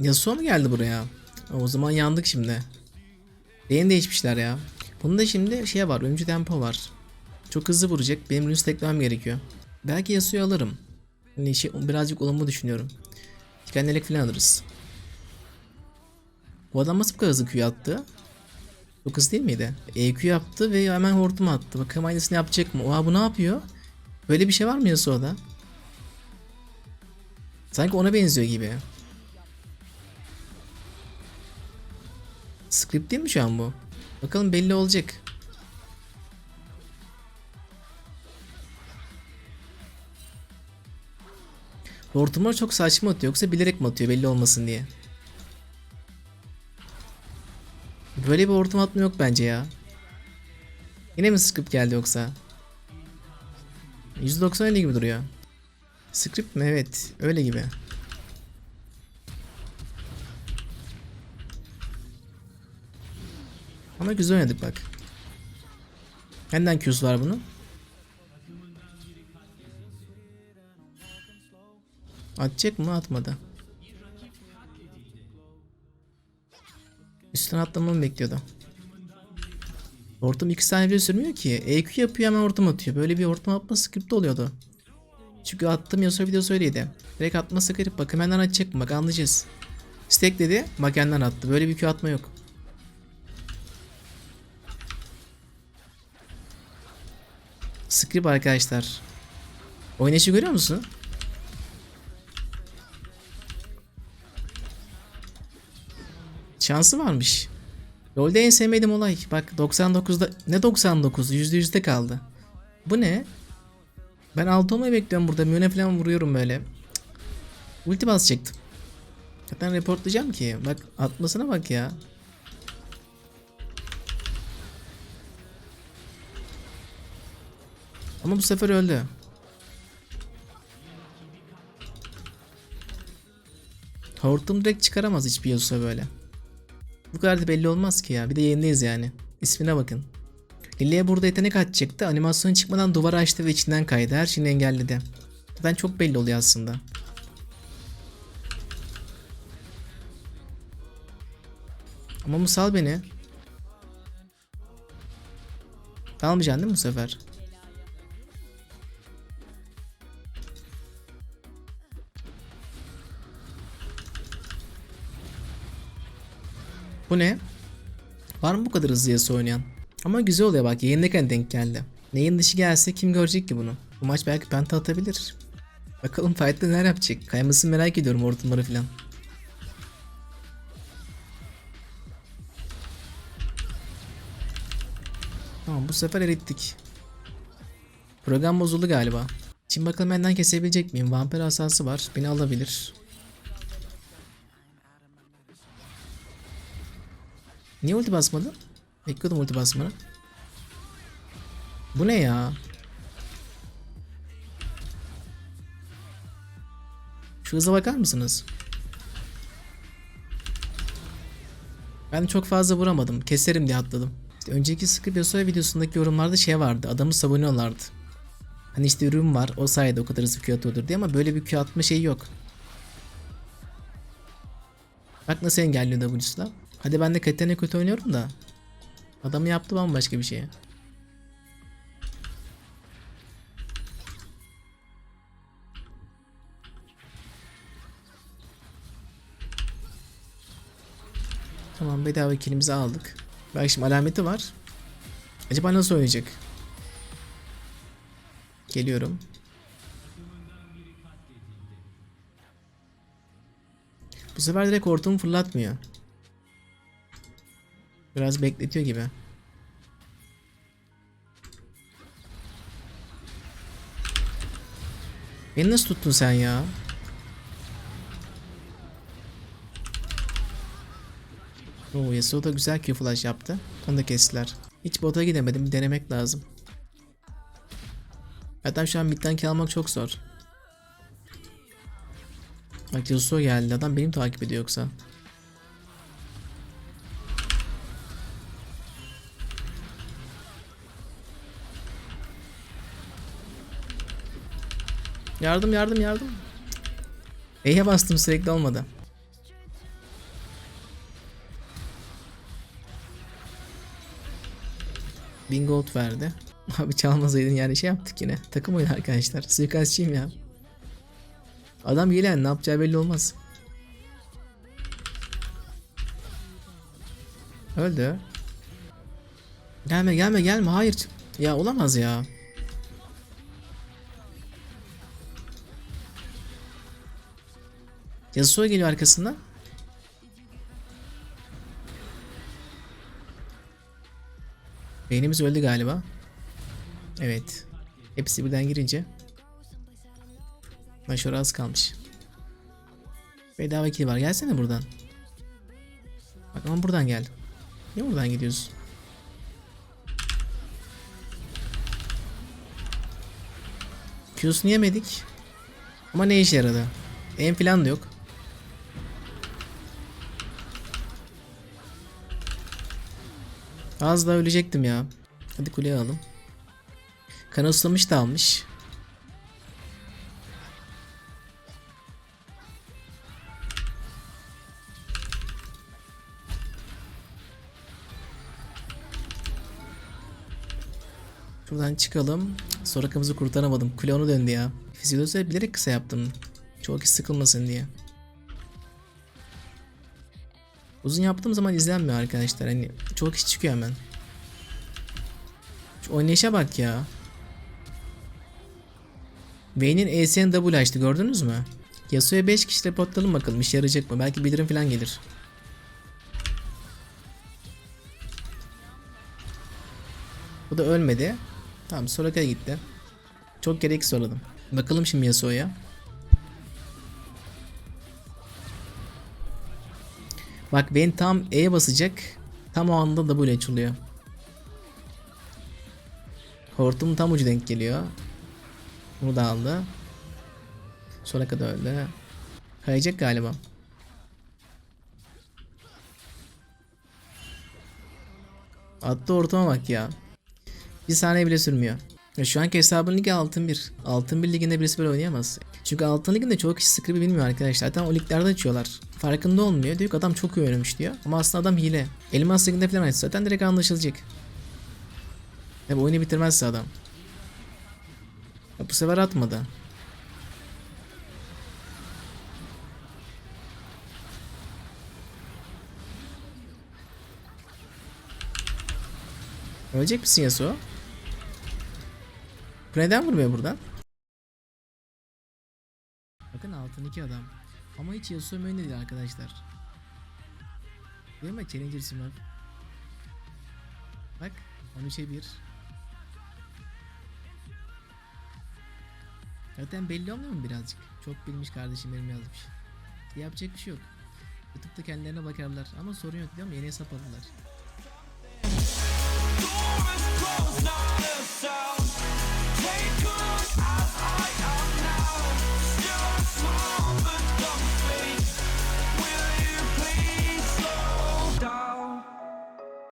Yasuo mu geldi buraya? O zaman yandık şimdi. Beğeni değişmişler ya. Bunda şimdi şey var. Ölümcü tempo var. Çok hızlı vuracak. Benim Lunis teklemem gerekiyor. Belki Yasuo'yu alırım. Hani şey, birazcık olumlu düşünüyorum. Dikenlelik falan alırız. Bu adam nasıl bu kadar hızlı Q attı? Çok hızlı değil miydi? EQ yaptı ve hemen hortum attı. Bakalım aynısını yapacak mı? Oha bu ne yapıyor? Böyle bir şey var mı Yasuo'da? Sanki ona benziyor gibi. Script değil mi şu an bu? Bakalım belli olacak. Hortumlar çok saçma atıyor yoksa bilerek mi atıyor belli olmasın diye. Böyle bir hortum atma yok bence ya. Yine mi script geldi yoksa? 190 öyle gibi duruyor. Script mi? Evet. Öyle gibi. Ama güzel oynadık bak. Neden Q'su var bunun? Atacak mı? Atmadı. Üstten atlamamı bekliyordu. Hortum 2 saniye bile sürmüyor ki. EQ yapıyor hemen hortum atıyor. Böyle bir hortum atma script oluyordu. Çünkü attım Yasuo videosu öyleydi. Direkt atma script bakın benden atacak mı? Bak anlayacağız. Stack dedi. Bak benden attı. Böyle bir Q atma yok. Script arkadaşlar. Oynayışı görüyor musun? Şansı varmış. LoL'de en sevmediğim olay. Bak 99'da ne 99 %100'de kaldı. Bu ne? Ben altı olmayı bekliyorum burada. Müne falan vuruyorum böyle. Ulti basacaktım. Zaten reportlayacağım ki. Bak atmasına bak ya. Ama bu sefer öldü. Hortum direkt çıkaramaz hiçbir Yasuo böyle. Bu kadar da belli olmaz ki ya. Bir de yayındayız yani. İsmine bakın. Lili'ye burada yetenek açacaktı. Animasyon çıkmadan duvar açtı ve içinden kaydı. Her şeyini engelledi. Zaten çok belli oluyor aslında. Ama Musal beni. Almayacaksın değil mi bu sefer? Bu ne? Var mı bu kadar hızlı Yasuo oynayan? Ama güzel oluyor bak yayındayken denk geldi. Neyin dışı gelse kim görecek ki bunu? Bu maç belki penta atabilir. Bakalım fight'ta neler yapacak? Kaymasını merak ediyorum hortumları falan. Tamam bu sefer erittik. Program bozuldu galiba. Şimdi bakalım benden kesebilecek miyim? Vampir asası var. Beni alabilir. Niye ulti basmadı? Bekliyordum ulti basmanı. Bu ne ya? Şu hıza bakar mısınız? Ben çok fazla vuramadım. Keserim diye atladım. İşte önceki Yasuo videosundaki yorumlarda şey vardı. Adamı savunuyorlardı. Hani işte ürün var. O sayede o kadar hızlı Q atıyordur diye ama böyle bir Q atma şeyi yok. Bak nasıl engelliyor W's'la. Hadi ben de Katarina kötü oynuyorum da. Adamı yaptı bambaşka bir şeye. Tamam bedava kilimizi aldık. Bak şimdi alameti var. Acaba nasıl oynayacak? Geliyorum. Bu sefer direkt hortumu fırlatmıyor. Biraz bekletiyor gibi. Beni nasıl tuttun sen ya? Oo Yasuo da güzel Q flash yaptı. Onu da kestiler. Hiç bota gidemedim. Denemek lazım. Zaten şu an midden kill almak çok zor. Bak Yasuo geldi. Adam benim takip ediyor yoksa. Yardım yardım yardım. E'ye bastım sürekli olmadı. Bin gold verdi. Abi çalmasaydın yani şey yaptık yine. Takım oyunu arkadaşlar. Suikastçıyım ya. Adam gelen ne yapacağı belli olmaz. Öldü. Gelme gelme gelme hayır. Ya olamaz ya. Yasuo geliyor arkasından. Beynimiz öldü galiba. Evet. Hepsi birden girince. Maşora az kalmış. Bedava kill var. Gelsene buradan. Bak ama buradan gel. Niye buradan gidiyorsun? Q'sunu yemedik. Ama ne işe yaradı? En falan da yok. Az daha ölecektim ya. Hadi kuleye alalım. Kana susamış da almış. Şuradan çıkalım. Sorakamızı kurtaramadım. Kule onu döndü ya. Fizyolojiyi bilerek kısa yaptım. Çok sıkılmasın diye. Uzun yaptığım zaman izlenmiyor arkadaşlar. Hani çok kişi çıkıyor hemen. Şu oynayışa bak ya. Vayne'in ESN double açtı gördünüz mü? Yasuo'ya 5 kişi reportlayalım bakalım işe yarayacak mı? Belki bildirim falan gelir. Bu da ölmedi. Tamam Soraka gitti. Çok gereksiz sorladım. Bakalım şimdi Yasuo'ya. Bak ben tam E basacak. Tam o anda W açılıyor. Hortum tam ucu denk geliyor. Bunu da aldı. Soraka da öldü. Kayacak galiba. Attı ortama bak ya. Bir saniye bile sürmüyor. Şu anki hesabın ligi altın 1. Altın 1 liginde birisi böyle oynayamaz. Çünkü altın liginde çoğu kişi Scrib'i bilmiyor arkadaşlar. Zaten o liglerde açıyorlar. Farkında olmuyor. Diyor ki adam çok iyi oynamış diyor. Ama aslında adam hile. Elmas liginde falan açsa zaten direkt anlaşılacak. Ya bu oyunu bitirmezse adam. Ya bu sefer atmadı. Ölecek misin Yasuo? Bu neden vurmuyor buradan? Bakın altın iki adam. Ama hiç Yasuo main değil arkadaşlar. Değil mi? Challenger Smurf. Bak 13'e 1. Zaten belli olmuyor mu birazcık? Çok bilmiş kardeşim benim yazmış. Yapacak bir şey yok. Youtube'da kendilerine bakarlar ama sorun yok diyorum yeni hesap aldılar. Doors closed, not a sound. Take a look as I